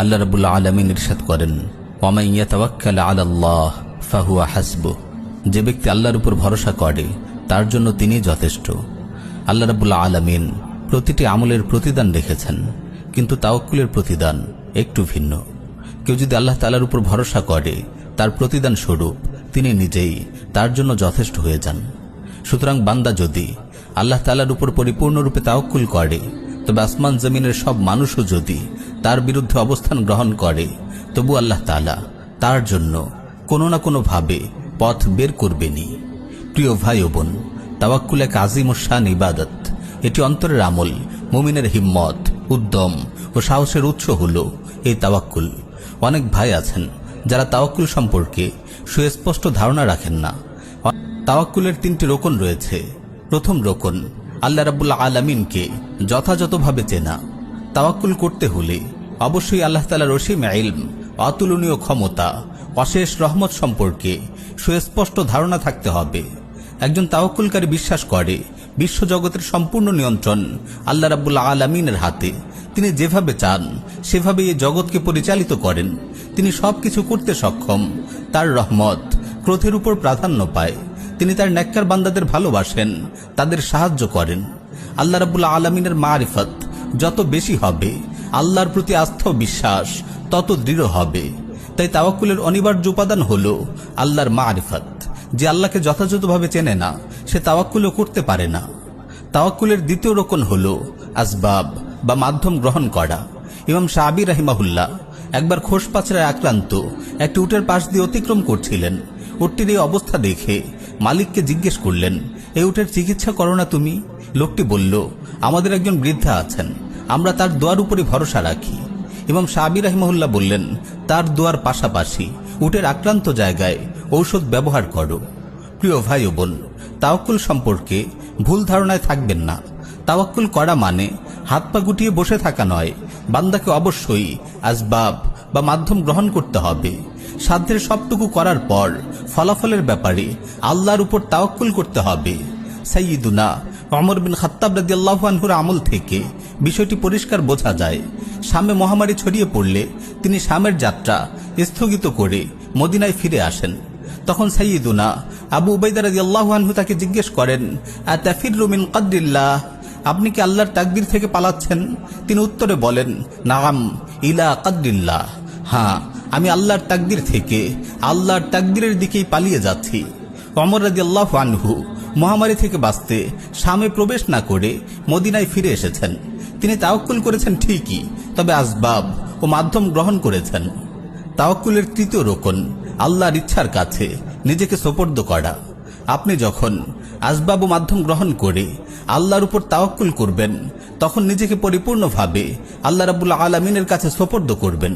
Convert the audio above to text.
আল্লাহ রাবুল্লাহ আলমিন ইরশাদ করেন আল্লাহ ফাহুয়া হাসবু যে ব্যক্তি আল্লাহর উপর ভরসা করে, তার জন্য তিনি যথেষ্ট। আল্লাহ রাবুল্লাহ আলমিন প্রতিটি আমলের প্রতিদান রেখেছেন, কিন্তু তাওয়াক্কুলের প্রতিদান একটু ভিন্ন। কেউ যদি আল্লাহ তালার উপর ভরসা করে, তার প্রতিদান স্বরূপ তিনি নিজেই তার জন্য যথেষ্ট হয়ে যান। সুতরাং বান্দা যদি আল্লাহ তালার উপর পরিপূর্ণরূপে তাওকুল করে তবে আসমান জমিনের সব মানুষও যদি তার বিরুদ্ধে অবস্থান গ্রহণ করে, তবু আল্লাহ তালা তার জন্য কোনো না কোনোভাবে পথ বের করবেনি প্রিয় ভাই ও বোন, তাওয়াক্কুল এক আজিম ও শান ইবাদত, এটি অন্তরের আমল, মুমিনের হিম্মত, উদ্যম ও সাহসের উৎস হল এই তাওয়াক্কুল। অনেক ভাই আছেন যারা তাওয়াক্কুল সম্পর্কে সুস্পষ্ট ধারণা রাখেন না। তাওয়াক্কুলের তিনটি রোকন রয়েছে। প্রথম রোকন আল্লাহ রাবুল্লাহ আলমিনকে যথাযথভাবে চেনা। তাওয়াক্কুল করতে হলে অবশ্যই আল্লাহ তালার রসিম ইলম, অতুলনীয় ক্ষমতা, অশেষ রহমত সম্পর্কে সুস্পষ্ট ধারণা থাকতে হবে। একজন তাওয়াক্কুলকারী বিশ্বাস করে, বিশ্বজগতের সম্পূর্ণ নিয়ন্ত্রণ আল্লাহ রাবুল্লাহ আলমিনের হাতে। তিনি যেভাবে চান সেভাবে এই জগৎকে পরিচালিত করেন। তিনি সবকিছু করতে সক্ষম, তার রহমত ক্রোধের উপর প্রাধান্য পায়। তিনি তার নেককার বান্দাদের ভালোবাসেন, তাদের সাহায্য করেন। আল্লাহ রাবুল্লাহ আলমিনের মারিফত যত বেশি হবে, আল্লাহর প্রতি আস্থ বিশ্বাস তত দৃঢ় হবে। তাই তাওয়াক্কুলের অনিবার্য উপাদান হল আল্লাহর মারিফত। যে আল্লাহকে যথাযথভাবে চেনে না, সে তাওয়াক্কুলও করতে পারে না। তাওয়াক্কুলের দ্বিতীয় রোকন হল আসবাব বা মাধ্যম গ্রহণ করা। ইমাম শাহাবি রাহিমাহুল্লাহ একবার খোস পাচড়ায় আক্রান্ত, একটি উটের পাশ দিয়ে অতিক্রম করছিলেন। উটটির এই অবস্থা দেখে মালিককে জিজ্ঞেস করলেন এই উটের চিকিৎসা করো না তুমি? লোকটি বলল, আমাদের একজন বৃদ্ধা আছেন, আমরা তার দোয়ার উপরে ভরসা রাখি। এবং সাবির রহমহুল্লাহ বললেন, তার দোয়ার পাশাপাশি উটের আক্রান্ত জায়গায় ঔষধ ব্যবহার করো। প্রিয় ভাই ও বোন, তাওয়াক্কুল সম্পর্কে ভুল ধারণায় থাকবেন না। তাওয়াক্কুল করা মানে হাত পা গুটিয়ে বসে থাকা নয়, বান্দাকে অবশ্যই আসবাব বা মাধ্যম গ্রহণ করতে হবে। সাধ্যের সবটুকু করার পর ফলাফলের ব্যাপারে আল্লাহর উপর তাওয়াক্কুল করতে হবে। সাইয়িদুনা অমর বিন খাত্তাব রাদিয়াল্লাহু আনহুর আমল থেকে বিষয়টি পরিষ্কার বোঝা যায়। সামে মহামারী ছড়িয়ে পড়লে তিনি সামের যাত্রা স্থগিত করে মদিনায় ফিরে আসেন। তখন সাইয়িদুনা আবু উবাইদা রাদিয়াল্লাহু আনহু তাকে জিজ্ঞেস করেন আতাফিরু মিন কদরিল্লাহ? আপনি কি আল্লাহর তাকদির থেকে পালাচ্ছেন? তিনি উত্তরে বলেন, নাম ইলা কদরিল্লাহ। হ্যাঁ আমি আল্লাহর তাকদির থেকে আল্লাহর তাকদিরের দিকেই পালিয়ে যাচ্ছি। অমর রাজি আল্লাহ আনহু মহামারী থেকে বাঁচতে সামে প্রবেশ না করে মদিনায় ফিরে এসেছেন। তিনি তাওকুল করেছেন ঠিকই, তবে আসবাব ও মাধ্যম গ্রহণ করেছেন। তাওকুলের তৃতীয় রোকন, আল্লাহর ইচ্ছার কাছে নিজেকে সোপর্দ করা। আপনি যখন আসবাব ও মাধ্যম গ্রহণ করে আল্লাহর উপর তাওয়াক্কুল করবেন, তখন নিজেকে পরিপূর্ণভাবে আল্লাহ রাবুল্লাহ আলমিনের কাছে সোপর্দ করবেন।